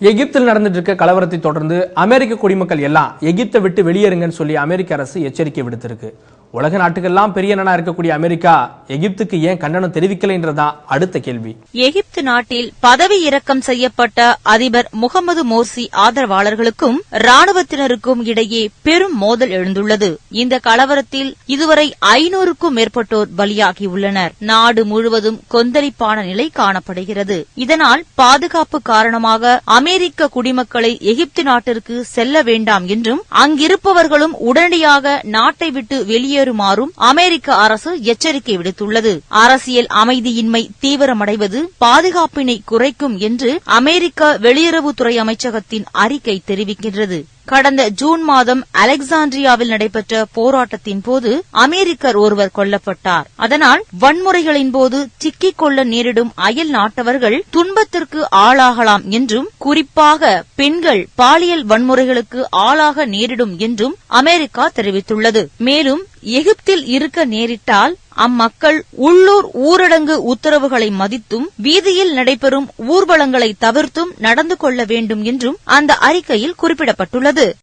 எகிப்தில் நடந்துட்டு இருக்க கலவரத்தை தொடர்ந்து அமெரிக்க குடிமக்கள் எல்லாம் எகிப்தை விட்டு வெளியேறுங்கன்னு சொல்லி அமெரிக்க அரசு எச்சரிக்கை விடுத்திருக்கு. உலக நாட்டுக்கெல்லாம் பெரிய நாடா இருக்கக்கூடிய அமெரிக்கா எகிப்துக்கு ஏன் கண்டனம் தெரிவிக்கலைன்றதான் அடுத்த கேள்வி. எகிப்து நாட்டில் பதவி இறக்கம் செய்யப்பட்ட அதிபர் முகமது மோர்சி ஆதரவாளர்களுக்கும் ராணுவத்தினருக்கும் இடையே பெரும் மோதல் எழுந்துள்ளது. இந்த கலவரத்தில் இதுவரை ஐநூறுக்கும் மேற்பட்டோர் பலியாகியுள்ளனர். நாடு முழுவதும் கொந்தளிப்பான நிலை காணப்படுகிறது. இதனால் பாதுகாப்பு காரணமாக அமெரிக்க குடிமக்களை எகிப்து நாட்டிற்கு செல்ல வேண்டாம் என்றும் அங்கிருப்பவர்களும் உடனடியாக நாட்டை விட்டு வெளியேறுமாறும் அமெரிக்க அரசு எச்சரிக்கை விடுத்துள்ளது. அரசியல் அமைதியின்மை தீவிரமடைவது பாதுகாப்பினை குறைக்கும் என்று அமெரிக்க வெளியுறவுத்துறை அமைச்சகத்தின் அறிக்கை தெரிவிக்கின்றது. கடந்த ஜூன் மாதம் அலெக்சாண்ட்ரியாவில் நடைபெற்ற போராட்டத்தின் போது அமெரிக்கர் ஒருவர் கொல்லப்பட்டார். அதனால் வன்முறைகளின் போது சிக்கிக் கொள்ள நேரிடும் அயல் நாட்டவர்கள் துன்பத்திற்கு ஆளாகலாம் என்றும் குறிப்பாக பெண்கள் பாலியல் வன்முறைகளுக்கு ஆளாக நேரிடும் என்றும் அமெரிக்கா தெரிவித்துள்ளது. மேலும் எகிப்தில் இருக்க நேரிட்டால் அம்மக்கள் உள்ளூர் ஊரடங்கு உத்தரவுகளை மதித்தும் வீதியில் நடைபெறும் ஊர்வலங்களை தவிர்த்தும் நடந்து கொள்ள வேண்டும் என்றும் அந்த அறிக்கையில் குறிப்பிடப்பட்டுள்ளது.